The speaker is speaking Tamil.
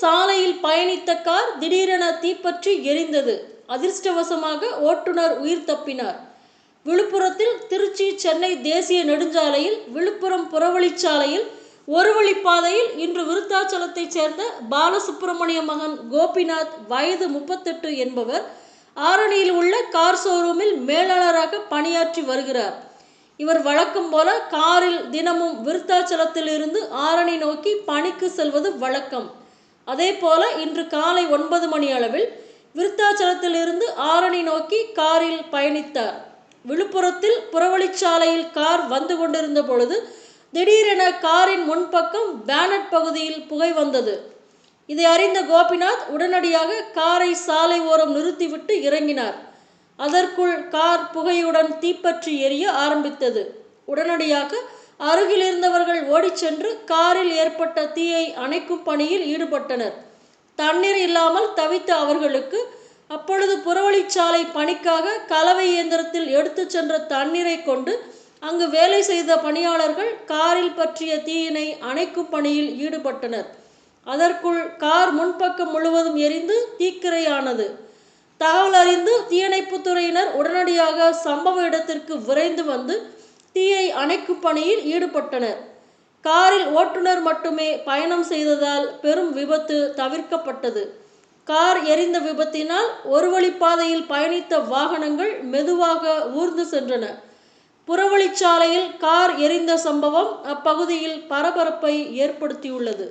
சாலையில் பயணித்த கார் திடீரென தீப்பற்றி எரிந்தது. அதிர்ஷ்டவசமாக ஓட்டுநர் உயிர் தப்பினார். விழுப்புரத்தில் திருச்சி சென்னை தேசிய நெடுஞ்சாலையில் விழுப்புரம் புறவழிச்சாலையில் ஒரு வழிப்பாதையில் இன்று விருத்தாச்சலத்தைச் சேர்ந்த பாலசுப்பிரமணிய மகன் கோபிநாத் வயது முப்பத்தெட்டு என்பவர் ஆரணியில் உள்ள கார் ஷோரூமில் மேலாளராக பணியாற்றி வருகிறார். இவர் வழக்கம் போல காரில் தினமும் விருத்தாச்சலத்தில் இருந்து ஆரணி நோக்கி பணிக்கு செல்வது வழக்கம். அதே போல இன்று காலை ஒன்பது மணி அளவில் விருத்தாச்சலத்திலிருந்து ஆரணி நோக்கி காரில் பயணித்தார். விழுப்புரத்தில் புறவழிச்சாலையில் கார் வந்து கொண்டிருந்த பொழுது திடீரென காரின் முன்பக்கம் பேனட் பகுதியில் புகை வந்தது. இதை அறிந்த கோபிநாத் உடனடியாக காரை சாலை ஓரம் நிறுத்திவிட்டு இறங்கினார். அதற்குள் கார் புகையுடன் தீப்பற்றி எரிய ஆரம்பித்தது. உடனடியாக அருகில் இருந்தவர்கள் ஓடிச் சென்று காரில் ஏற்பட்ட தீயை அணைக்கும் பணியில் ஈடுபட்டனர். தண்ணீர் இல்லாமல் தவித்த அவர்களுக்கு அப்பொழுது புறவழிச்சாலை பணிக்காக கலவை இயந்திரத்தில் எடுத்துச் சென்ற தண்ணீரை கொண்டு அங்கு வேலை செய்த பணியாளர்கள் காரில் பற்றிய தீயினை அணைக்கும் பணியில் ஈடுபட்டனர். அதற்குள் கார் முன்பக்கம் முழுவதும் எரிந்து தீக்கிரையானது. தகவல் அறிந்து தீயணைப்புத்துறையினர் உடனடியாக சம்பவ இடத்திற்கு விரைந்து வந்து தீயை அணைக்கும் பணியில் ஈடுபட்டனர். காரில் ஓட்டுநர் மட்டுமே பயணம் செய்ததால் பெரும் விபத்து தவிர்க்கப்பட்டது. கார் எரிந்த விபத்தினால் ஒரு வழிப்பாதையில் பயணித்த வாகனங்கள் மெதுவாக ஊர்ந்து சென்றன. புறவழிச்சாலையில் கார் எரிந்த சம்பவம் அப்பகுதியில் பரபரப்பை ஏற்படுத்தியுள்ளது.